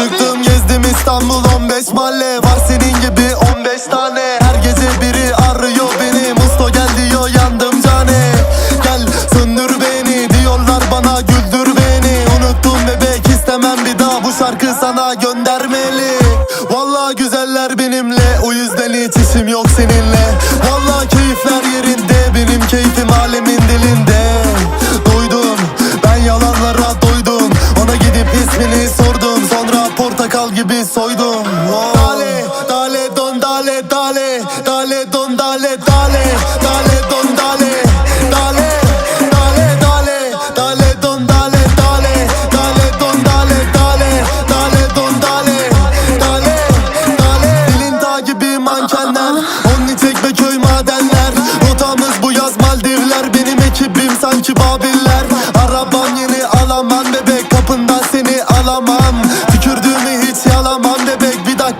Çıktım gezdim İstanbul 15 mahalle. Var senin gibi 15 tane. Her gece biri arıyor beni. Musto gel diyor yandım cane. Gel söndür beni diyorlar bana güldür beni. Unuttum bebek istemem bir daha. Bu şarkı sana göndermeli portakal gibi soydum Oh. Dale dale don dale dale Dale don dale dale Dale don dale Dale dale dale Dale don dale dale Dale don dale dale Dale don dale Dale dale Dilin dağ gibi mankenlerOnni çekme köy madenler Rotamız bu yaz Maldivler Benim ekibim sanki Babiller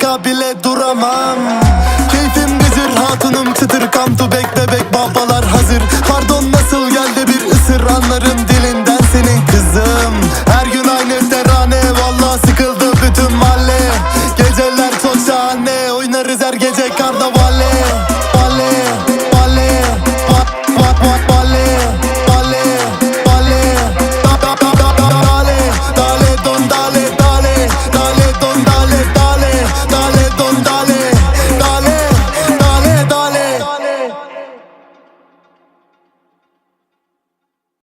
dakika bile duramam. Keyfim bezir hatunum çıtır. Come to back bebek babalar hazır. Pardon nasıl geldi bir ısır? Anlarım dilinden senin kızım. Her gün aynı terane. Valla sıkıldı bütün mahalle. Geceler çokça anne Oynarız her gece karnı